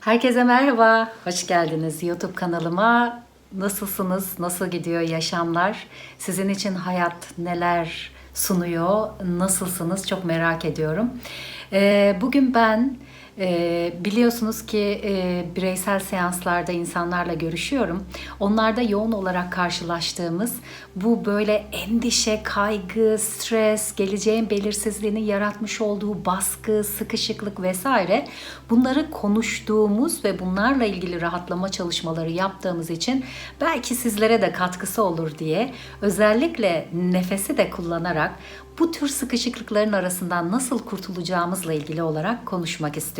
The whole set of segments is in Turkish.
Herkese merhaba, hoş geldiniz YouTube kanalıma. Nasılsınız, nasıl gidiyor yaşamlar? Sizin için hayat neler sunuyor, nasılsınız çok merak ediyorum. Ee, bugün ben e, biliyorsunuz ki e, bireysel seanslarda insanlarla görüşüyorum. Onlarda yoğun olarak karşılaştığımız bu böyle endişe, kaygı, stres, geleceğin belirsizliğinin yaratmış olduğu baskı, sıkışıklık vesaire bunları konuştuğumuz ve bunlarla ilgili rahatlama çalışmaları yaptığımız için belki sizlere de katkısı olur diye özellikle nefesi de kullanarak bu tür sıkışıklıkların arasından nasıl kurtulacağımızla ilgili olarak konuşmak istiyorum.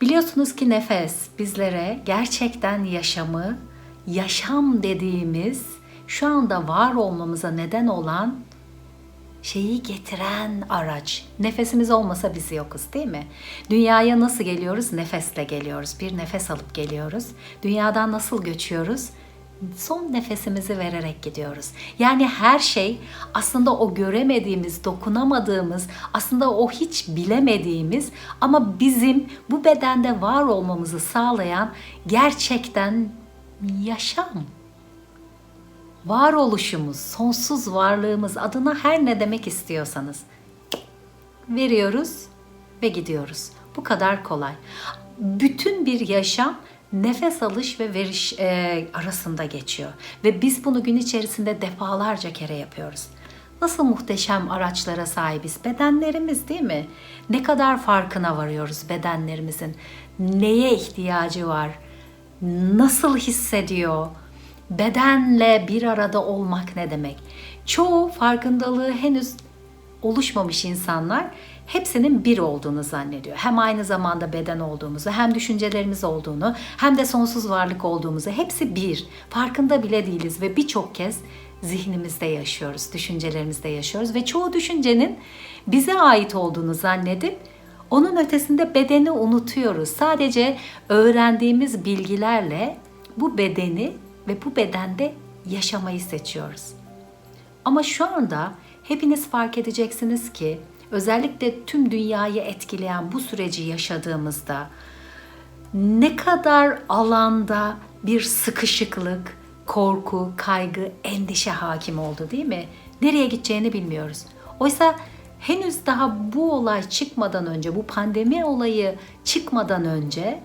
Biliyorsunuz ki nefes bizlere gerçekten yaşamı, yaşam dediğimiz şu anda var olmamıza neden olan şeyi getiren araç. Nefesimiz olmasa biz yokuz değil mi? Dünyaya nasıl geliyoruz? Nefesle geliyoruz. Bir nefes alıp geliyoruz. Dünyadan nasıl göçüyoruz? Son nefesimizi vererek gidiyoruz. Yani her şey aslında o göremediğimiz, dokunamadığımız, aslında o hiç bilemediğimiz ama bizim bu bedende var olmamızı sağlayan gerçekten yaşam varoluşumuz, sonsuz varlığımız adına her ne demek istiyorsanız veriyoruz ve gidiyoruz. Bu kadar kolay. Bütün bir yaşam nefes alış ve veriş e, arasında geçiyor ve biz bunu gün içerisinde defalarca kere yapıyoruz. Nasıl muhteşem araçlara sahibiz bedenlerimiz değil mi? Ne kadar farkına varıyoruz bedenlerimizin. Neye ihtiyacı var? Nasıl hissediyor? Bedenle bir arada olmak ne demek? Çoğu farkındalığı henüz oluşmamış insanlar hepsinin bir olduğunu zannediyor. Hem aynı zamanda beden olduğumuzu, hem düşüncelerimiz olduğunu, hem de sonsuz varlık olduğumuzu hepsi bir. Farkında bile değiliz ve birçok kez zihnimizde yaşıyoruz, düşüncelerimizde yaşıyoruz ve çoğu düşüncenin bize ait olduğunu zannedip onun ötesinde bedeni unutuyoruz. Sadece öğrendiğimiz bilgilerle bu bedeni ve bu bedende yaşamayı seçiyoruz. Ama şu anda hepiniz fark edeceksiniz ki özellikle tüm dünyayı etkileyen bu süreci yaşadığımızda ne kadar alanda bir sıkışıklık, korku, kaygı, endişe hakim oldu değil mi? Nereye gideceğini bilmiyoruz. Oysa henüz daha bu olay çıkmadan önce, bu pandemi olayı çıkmadan önce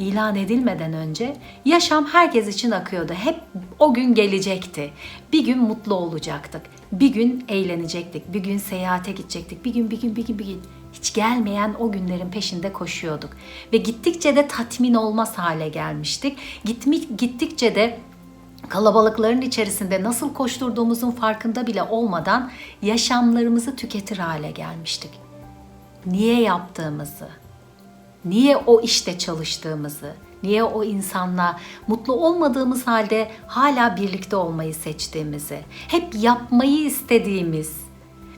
ilan edilmeden önce yaşam herkes için akıyordu. Hep o gün gelecekti. Bir gün mutlu olacaktık. Bir gün eğlenecektik. Bir gün seyahate gidecektik. Bir gün, bir gün, bir gün, bir gün. Hiç gelmeyen o günlerin peşinde koşuyorduk. Ve gittikçe de tatmin olmaz hale gelmiştik. Gitmiş, gittikçe de kalabalıkların içerisinde nasıl koşturduğumuzun farkında bile olmadan yaşamlarımızı tüketir hale gelmiştik. Niye yaptığımızı, niye o işte çalıştığımızı, niye o insanla mutlu olmadığımız halde hala birlikte olmayı seçtiğimizi, hep yapmayı istediğimiz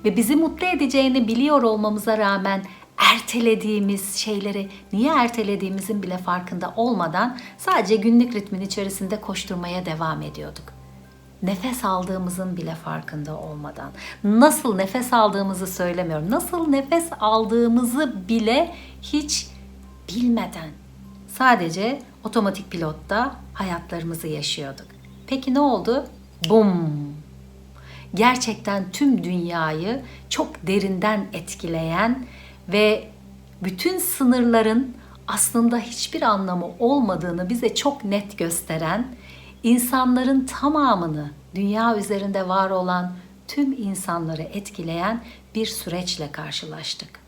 ve bizi mutlu edeceğini biliyor olmamıza rağmen ertelediğimiz şeyleri niye ertelediğimizin bile farkında olmadan sadece günlük ritmin içerisinde koşturmaya devam ediyorduk. Nefes aldığımızın bile farkında olmadan. Nasıl nefes aldığımızı söylemiyorum. Nasıl nefes aldığımızı bile hiç bilmeden sadece otomatik pilotta hayatlarımızı yaşıyorduk. Peki ne oldu? Bum! Gerçekten tüm dünyayı çok derinden etkileyen ve bütün sınırların aslında hiçbir anlamı olmadığını bize çok net gösteren, insanların tamamını, dünya üzerinde var olan tüm insanları etkileyen bir süreçle karşılaştık.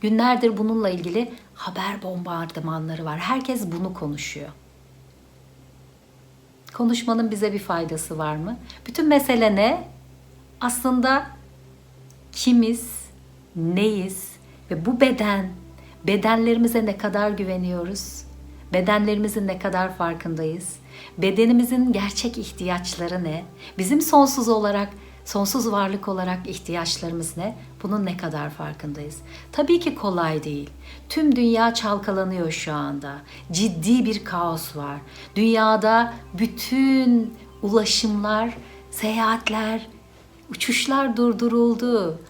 Günlerdir bununla ilgili haber bombardımanları var. Herkes bunu konuşuyor. Konuşmanın bize bir faydası var mı? Bütün mesele ne? Aslında kimiz, neyiz ve bu beden, bedenlerimize ne kadar güveniyoruz? Bedenlerimizin ne kadar farkındayız? Bedenimizin gerçek ihtiyaçları ne? Bizim sonsuz olarak Sonsuz varlık olarak ihtiyaçlarımız ne? Bunun ne kadar farkındayız? Tabii ki kolay değil. Tüm dünya çalkalanıyor şu anda. Ciddi bir kaos var. Dünyada bütün ulaşımlar, seyahatler, uçuşlar durduruldu.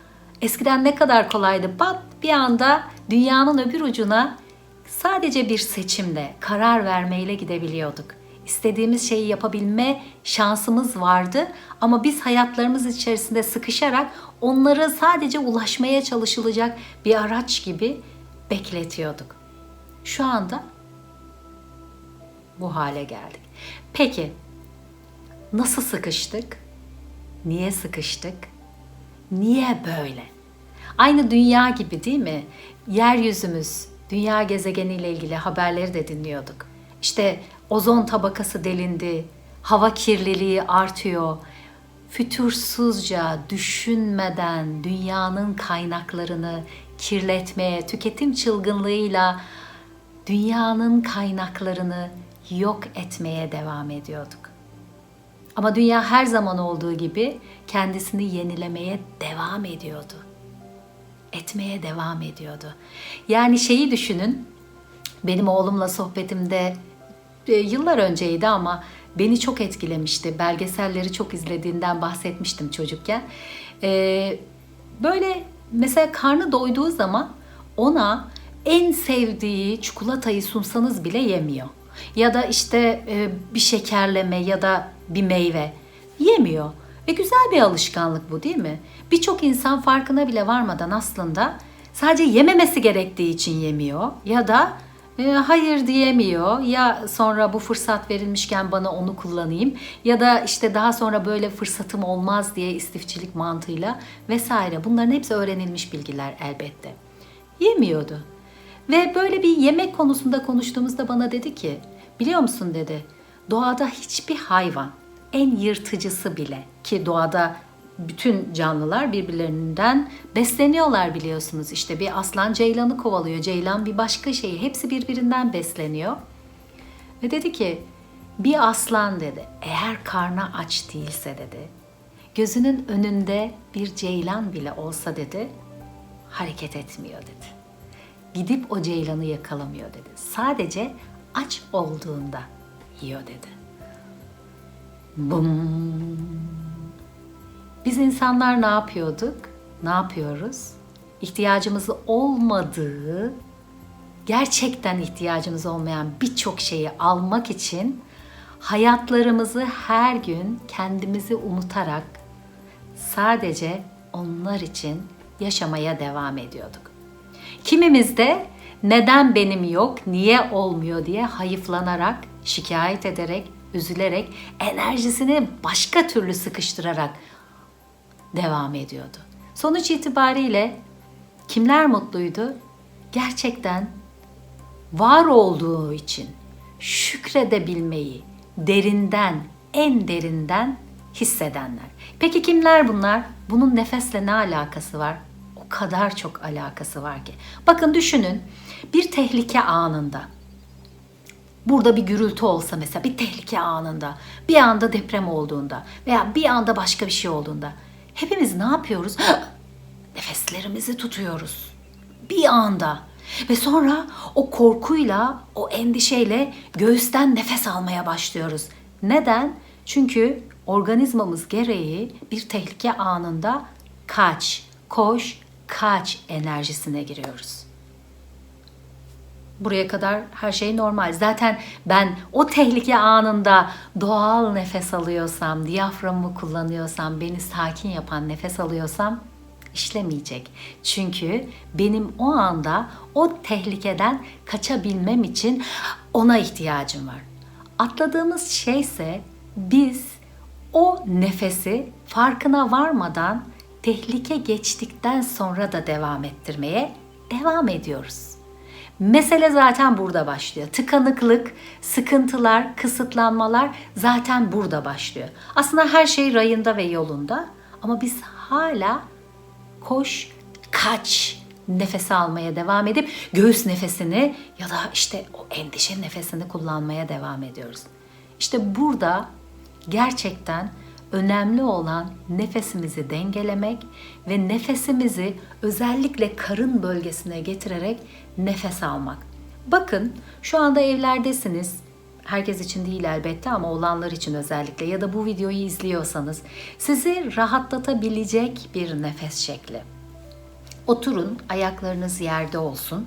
Eskiden ne kadar kolaydı. Bat bir anda dünyanın öbür ucuna sadece bir seçimle, karar vermeyle gidebiliyorduk. İstediğimiz şeyi yapabilme şansımız vardı ama biz hayatlarımız içerisinde sıkışarak onlara sadece ulaşmaya çalışılacak bir araç gibi bekletiyorduk. Şu anda bu hale geldik. Peki nasıl sıkıştık? Niye sıkıştık? Niye böyle? Aynı dünya gibi değil mi? Yeryüzümüz, dünya gezegeniyle ilgili haberleri de dinliyorduk. İşte ozon tabakası delindi, hava kirliliği artıyor. Fütursuzca, düşünmeden dünyanın kaynaklarını kirletmeye, tüketim çılgınlığıyla dünyanın kaynaklarını yok etmeye devam ediyorduk. Ama dünya her zaman olduğu gibi kendisini yenilemeye devam ediyordu. Etmeye devam ediyordu. Yani şeyi düşünün. Benim oğlumla sohbetimde yıllar önceydi ama beni çok etkilemişti. Belgeselleri çok izlediğinden bahsetmiştim çocukken. E, böyle mesela karnı doyduğu zaman ona en sevdiği çikolatayı sunsanız bile yemiyor. Ya da işte e, bir şekerleme ya da bir meyve yemiyor. Ve güzel bir alışkanlık bu değil mi? Birçok insan farkına bile varmadan aslında sadece yememesi gerektiği için yemiyor ya da e, hayır diyemiyor ya sonra bu fırsat verilmişken bana onu kullanayım ya da işte daha sonra böyle fırsatım olmaz diye istifçilik mantığıyla vesaire bunların hepsi öğrenilmiş bilgiler elbette. Yemiyordu. Ve böyle bir yemek konusunda konuştuğumuzda bana dedi ki biliyor musun dedi doğada hiçbir hayvan en yırtıcısı bile ki doğada bütün canlılar birbirlerinden besleniyorlar biliyorsunuz. İşte bir aslan ceylanı kovalıyor, ceylan bir başka şeyi. Hepsi birbirinden besleniyor. Ve dedi ki bir aslan dedi eğer karnı aç değilse dedi gözünün önünde bir ceylan bile olsa dedi hareket etmiyor dedi. Gidip o ceylanı yakalamıyor dedi. Sadece aç olduğunda yiyor dedi. Bum. Biz insanlar ne yapıyorduk? Ne yapıyoruz? İhtiyacımız olmadığı, gerçekten ihtiyacımız olmayan birçok şeyi almak için hayatlarımızı her gün kendimizi unutarak sadece onlar için yaşamaya devam ediyorduk. Kimimiz de neden benim yok, niye olmuyor diye hayıflanarak, şikayet ederek, üzülerek, enerjisini başka türlü sıkıştırarak devam ediyordu. Sonuç itibariyle kimler mutluydu? Gerçekten var olduğu için şükredebilmeyi derinden, en derinden hissedenler. Peki kimler bunlar? Bunun nefesle ne alakası var? O kadar çok alakası var ki. Bakın düşünün bir tehlike anında burada bir gürültü olsa mesela bir tehlike anında, bir anda deprem olduğunda veya bir anda başka bir şey olduğunda hepimiz ne yapıyoruz? Nefeslerimizi tutuyoruz. Bir anda. Ve sonra o korkuyla, o endişeyle göğüsten nefes almaya başlıyoruz. Neden? Çünkü organizmamız gereği bir tehlike anında kaç, koş, kaç enerjisine giriyoruz. Buraya kadar her şey normal. Zaten ben o tehlike anında doğal nefes alıyorsam, diyaframımı kullanıyorsam, beni sakin yapan nefes alıyorsam işlemeyecek. Çünkü benim o anda o tehlikeden kaçabilmem için ona ihtiyacım var. Atladığımız şeyse biz o nefesi farkına varmadan tehlike geçtikten sonra da devam ettirmeye devam ediyoruz. Mesele zaten burada başlıyor. Tıkanıklık, sıkıntılar, kısıtlanmalar zaten burada başlıyor. Aslında her şey rayında ve yolunda ama biz hala koş, kaç nefes almaya devam edip göğüs nefesini ya da işte o endişe nefesini kullanmaya devam ediyoruz. İşte burada gerçekten önemli olan nefesimizi dengelemek ve nefesimizi özellikle karın bölgesine getirerek nefes almak. Bakın şu anda evlerdesiniz. Herkes için değil elbette ama olanlar için özellikle ya da bu videoyu izliyorsanız sizi rahatlatabilecek bir nefes şekli. Oturun, ayaklarınız yerde olsun.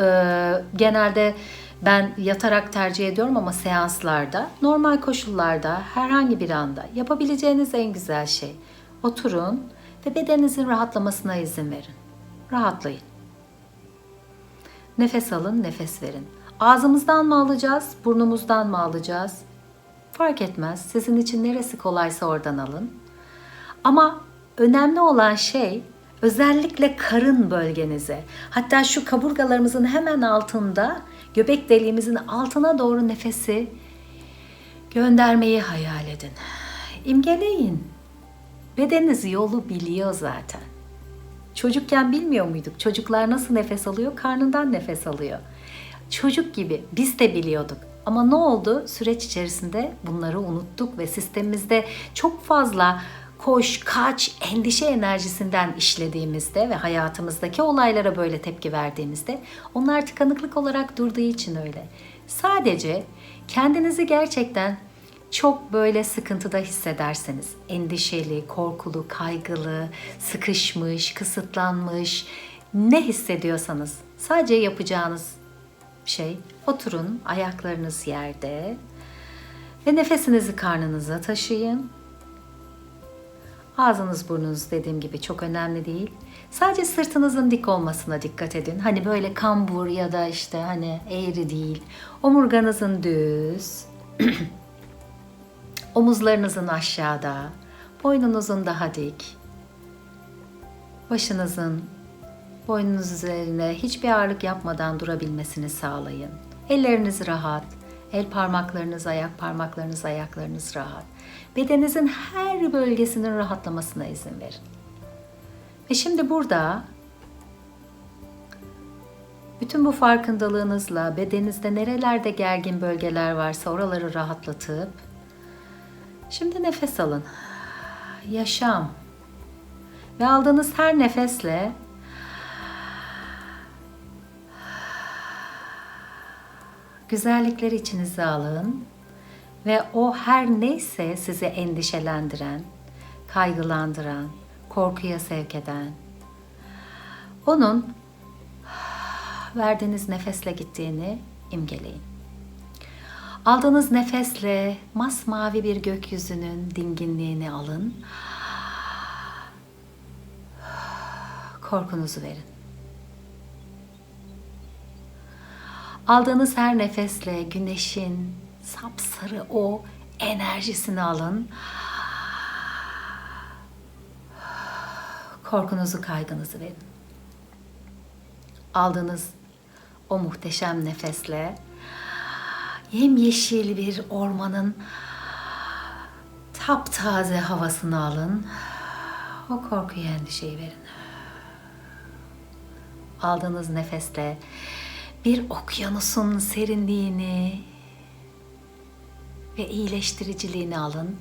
Ee, genelde ben yatarak tercih ediyorum ama seanslarda, normal koşullarda, herhangi bir anda yapabileceğiniz en güzel şey. Oturun ve bedeninizin rahatlamasına izin verin. Rahatlayın. Nefes alın, nefes verin. Ağzımızdan mı alacağız, burnumuzdan mı alacağız? Fark etmez. Sizin için neresi kolaysa oradan alın. Ama önemli olan şey özellikle karın bölgenize, hatta şu kaburgalarımızın hemen altında, göbek deliğimizin altına doğru nefesi göndermeyi hayal edin. İmgeleyin. Bedeniniz yolu biliyor zaten. Çocukken bilmiyor muyduk? Çocuklar nasıl nefes alıyor? Karnından nefes alıyor. Çocuk gibi biz de biliyorduk. Ama ne oldu? Süreç içerisinde bunları unuttuk ve sistemimizde çok fazla koş, kaç, endişe enerjisinden işlediğimizde ve hayatımızdaki olaylara böyle tepki verdiğimizde onlar tıkanıklık olarak durduğu için öyle. Sadece kendinizi gerçekten çok böyle sıkıntıda hissederseniz, endişeli, korkulu, kaygılı, sıkışmış, kısıtlanmış, ne hissediyorsanız sadece yapacağınız şey oturun, ayaklarınız yerde ve nefesinizi karnınıza taşıyın. Ağzınız burnunuz dediğim gibi çok önemli değil. Sadece sırtınızın dik olmasına dikkat edin. Hani böyle kambur ya da işte hani eğri değil. Omurganızın düz. Omuzlarınızın aşağıda. Boynunuzun daha dik. Başınızın boynunuz üzerine hiçbir ağırlık yapmadan durabilmesini sağlayın. Elleriniz rahat. El parmaklarınız, ayak parmaklarınız, ayaklarınız rahat. Bedeninizin her bölgesinin rahatlamasına izin verin. Ve şimdi burada bütün bu farkındalığınızla bedeninizde nerelerde gergin bölgeler varsa oraları rahatlatıp şimdi nefes alın. Yaşam. Ve aldığınız her nefesle güzellikleri içinize alın ve o her neyse sizi endişelendiren, kaygılandıran, korkuya sevk eden, onun verdiğiniz nefesle gittiğini imgeleyin. Aldığınız nefesle masmavi bir gökyüzünün dinginliğini alın. Korkunuzu verin. Aldığınız her nefesle güneşin sapsarı o enerjisini alın. Korkunuzu, kaygınızı verin. Aldığınız o muhteşem nefesle yemyeşil bir ormanın taptaze havasını alın. O korkuyu, endişeyi verin. Aldığınız nefesle bir okyanusun serinliğini ve iyileştiriciliğini alın.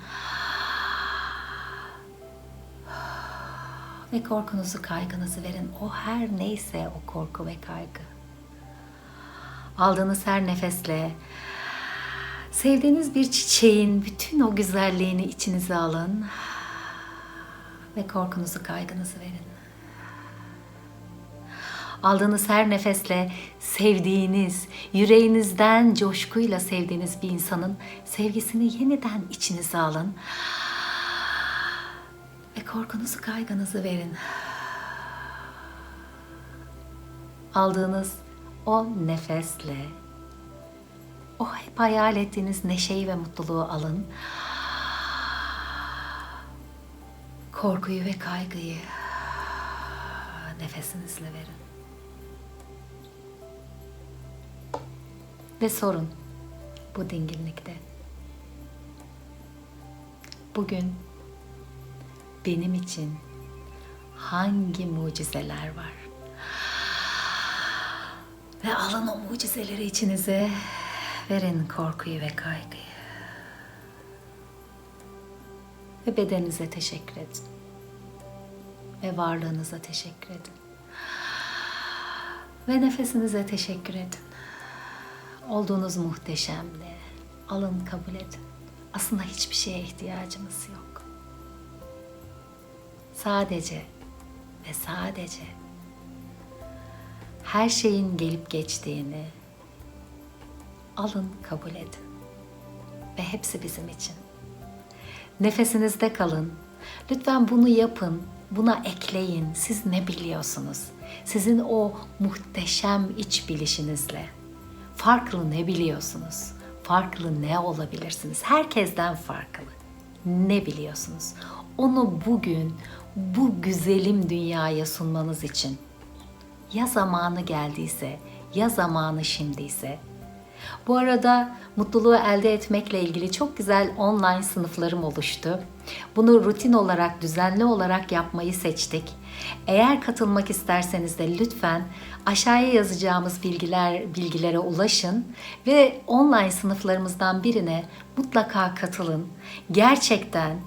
Ve korkunuzu, kaygınızı verin. O her neyse o korku ve kaygı. Aldığınız her nefesle sevdiğiniz bir çiçeğin bütün o güzelliğini içinize alın. Ve korkunuzu, kaygınızı verin. Aldığınız her nefesle sevdiğiniz, yüreğinizden coşkuyla sevdiğiniz bir insanın sevgisini yeniden içinize alın. Ve korkunuzu, kaygınızı verin. Aldığınız o nefesle o hep hayal ettiğiniz neşeyi ve mutluluğu alın. Korkuyu ve kaygıyı nefesinizle verin. Ve sorun bu dinginlikte. Bugün benim için hangi mucizeler var? Ve alın o mucizeleri içinize, verin korkuyu ve kaygıyı. Ve bedeninize teşekkür edin. Ve varlığınıza teşekkür edin. Ve nefesinize teşekkür edin. Olduğunuz muhteşemdi. Alın kabul edin. Aslında hiçbir şeye ihtiyacımız yok. Sadece ve sadece her şeyin gelip geçtiğini alın kabul edin. Ve hepsi bizim için. Nefesinizde kalın. Lütfen bunu yapın. Buna ekleyin. Siz ne biliyorsunuz? Sizin o muhteşem iç bilişinizle. Farklı ne biliyorsunuz? Farklı ne olabilirsiniz? Herkesten farklı. Ne biliyorsunuz? Onu bugün bu güzelim dünyaya sunmanız için ya zamanı geldiyse, ya zamanı şimdiyse. Bu arada mutluluğu elde etmekle ilgili çok güzel online sınıflarım oluştu. Bunu rutin olarak, düzenli olarak yapmayı seçtik. Eğer katılmak isterseniz de lütfen aşağıya yazacağımız bilgiler bilgilere ulaşın ve online sınıflarımızdan birine mutlaka katılın. Gerçekten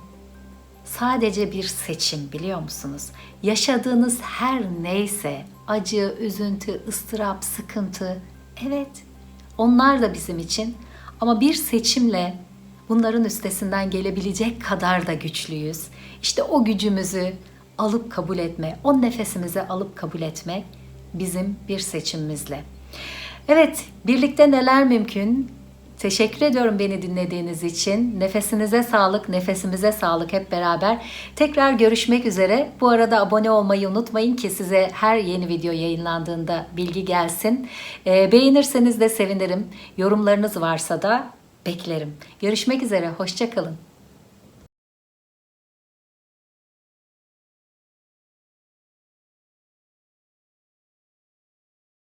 sadece bir seçim biliyor musunuz? Yaşadığınız her neyse acı, üzüntü, ıstırap, sıkıntı evet onlar da bizim için ama bir seçimle bunların üstesinden gelebilecek kadar da güçlüyüz. İşte o gücümüzü alıp kabul etme, o nefesimizi alıp kabul etmek bizim bir seçimimizle. Evet, birlikte neler mümkün? Teşekkür ediyorum beni dinlediğiniz için. Nefesinize sağlık, nefesimize sağlık hep beraber. Tekrar görüşmek üzere. Bu arada abone olmayı unutmayın ki size her yeni video yayınlandığında bilgi gelsin. Ee, beğenirseniz de sevinirim. Yorumlarınız varsa da beklerim. Görüşmek üzere, hoşçakalın.